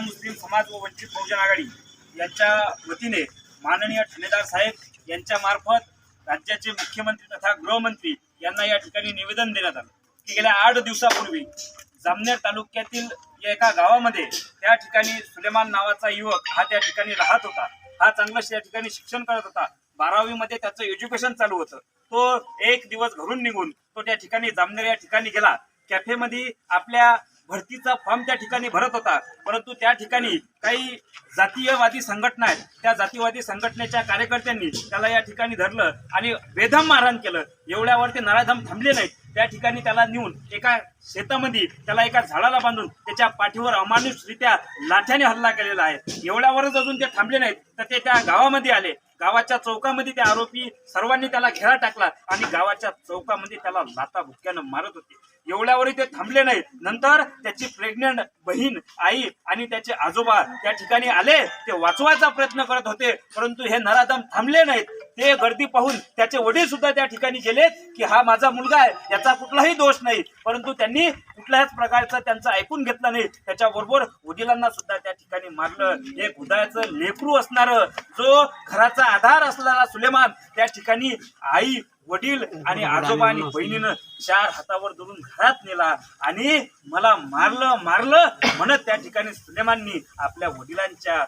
मुस्लिम समाज व वंचित बहुजन आघाडी यांच्या वतीने माननीय ठाणेदार साहेब यांच्या मार्फत राज्याचे मुख्यमंत्री तथा गृहमंत्री यांना या ठिकाणी निवेदन देण्यात आलं. की गेल्या आठ दिवसापूर्वी जामनेर तालुक्यातील या एका गावामध्ये त्या ठिकाणी सुलेमान नावाचा युवक हा त्या ठिकाणी राहत होता. हा चांगलं त्या ठिकाणी शिक्षण करत होता. बारावीमध्ये त्याचं एज्युकेशन चालू होतं. तो एक दिवस घरून निघून तो त्या ठिकाणी जामनेर या ठिकाणी गेला. कॅफेमध्ये आपल्या भरतीचा फॉर्म त्या ठिकाणी भरत होता. परंतु त्या ठिकाणी काही जातीयवादी संघटना आहेत. त्या जातीयवादी संघटनेच्या कार्यकर्त्यांनी त्याला या ठिकाणी धरलं आणि बेदम मारहाण केलं. एवढ्यावर ते नराधम थांबले नाहीत. त्या ठिकाणी त्याला नेऊन एका शेतामध्ये त्याला एका झाडाला बांधून त्याच्या पाठीवर अमानुषरित्या लाठ्याने हल्ला केलेला आहे. एवढ्यावरच अजून ते थांबले नाहीत. तर ते त्या गावामध्ये आले. गावाच्या चौकामध्ये ते आरोपी सर्वांनी त्याला घेरा टाकला आणि गावाच्या चौकामध्ये त्याला लाता भुक्यानं मारत होते. एवढ्यावरही ते थांबले नाहीत. नंतर त्याची प्रेग्नंट बहीण आई आणि त्याचे आजोबा त्या ठिकाणी आले ते वाचवायचा प्रयत्न करत होते परंतु हे नराधम थांबले नाहीत. ते गर्दी पाहून त्याचे वडील सुद्धा त्या ठिकाणी गेले की हा माझा मुलगा आहे याचा कुठलाही दोष नाही. परंतु त्यांनी कुठल्याच प्रकारचं त्यांचं ऐकून घेतलं नाही. त्याच्याबरोबर वडिलांना सुद्धा त्या ठिकाणी मारलं. एक हृदयाचं लेकरू असणार जो घराचा आधार असलेला सुलेमान त्या ठिकाणी आई वडील आणि आजोबा आणि बहिणीनं चार हातावर धरून घरात नेला आणि मला मारलं मारलं म्हणत त्या ठिकाणी सुलेमाननी आपल्या वडिलांच्या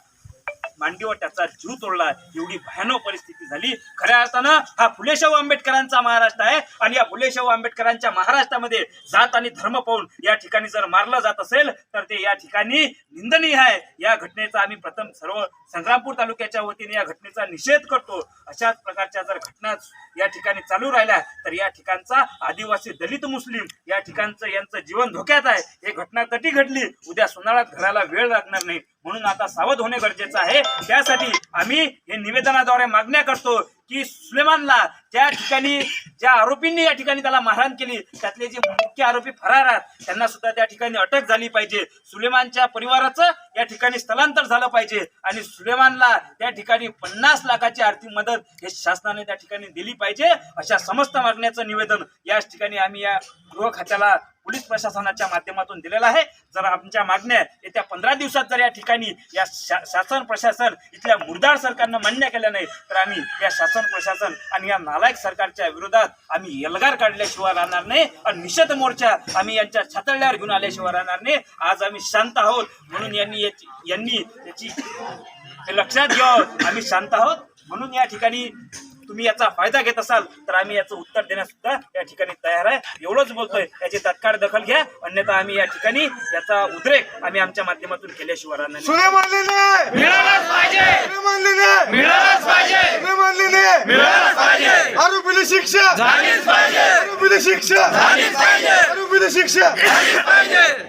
मांडीवर त्याचा जीव तोडला. एवढी भयानक परिस्थिती झाली. खऱ्या अर्थानं हा फुलेशाहू आंबेडकरांचा महाराष्ट्र आहे आणि या फुलेशाहू आंबेडकरांच्या महाराष्ट्रामध्ये जात आणि धर्म पाहून या ठिकाणी जर मारलं जात असेल तर ते या ठिकाणी निंदनीय आहे. या घटनेचा आम्ही प्रथम सर्व संग्रामपूर तालुक्याच्या वतीने या घटनेचा निषेध करतो. अशाच प्रकारच्या जर घटना या ठिकाणी चालू राहिल्या तर या ठिकाणचा आदिवासी दलित मुस्लिम या ठिकाणचं यांचं जीवन धोक्यात आहे. हे घटना तटी घडली. उद्या सोनाळ्यात घराला वेळ लागणार नाही. म्हणून आता सावध होणे गरजेचं आहे. त्यासाठी आम्ही हे निवेदनाद्वारे मागण्या करतो. की सुलेमानला ज्या ठिकाणी ज्या आरोपींनी या ठिकाणी त्याला मारहाण केली त्यातले जे मुख्य आरोपी फरार आहेत त्यांना सुद्धा त्या ठिकाणी अटक झाली पाहिजे. सुलेमानच्या परिवाराचं या ठिकाणी स्थलांतर झालं पाहिजे आणि सुलेमानला त्या ठिकाणी पन्नास लाखाची आर्थिक मदत हे शासनाने त्या ठिकाणी दिली पाहिजे अशा समस्त मागण्याचं निवेदन याच ठिकाणी आम्ही या गृह खात्याला पोलीस प्रशासनाच्या माध्यमातून दिलेला आहे. जर आमच्या मागण्या येत्या पंधरा दिवसात जर या ठिकाणी या शा- शासन प्रशासन इथल्या मुर्दार सरकारनं मान्य केल्या नाही तर आम्ही या शासन प्रशासन आणि या नालायक सरकारच्या विरोधात आम्ही एल्गार काढल्याशिवाय राहणार नाही आणि निषेध मोर्चा आम्ही यांच्या छातळल्यावर घेऊन आल्याशिवाय राहणार नाही. आज आम्ही शांत आहोत म्हणून यांनी याची यांनी याची हे लक्षात घ्यावं आम्ही शांत आहोत म्हणून या ठिकाणी तुम्ही याचा फायदा घेत असाल तर आम्ही याचं उत्तर देण्यास सुद्धा या ठिकाणी तयार आहे. एवढंच बोलतोय. याची तात्काळ दखल घ्या. अन्यथा आम्ही या ठिकाणी याचा उद्रेक आम्ही आमच्या माध्यमातून केल्याशिवाय राहणार नाही. सुने मानले नाही मिळालंच पाहिजे सुने मानले नाही मिळालंच पाहिजे सुने मानले नाही मिळालंच पाहिजे आरोपीला शिक्षा! झालीच पाहिजे! शिक्षा! झालीच पाहिजे! शिक्षा! झालीच पाहिजे!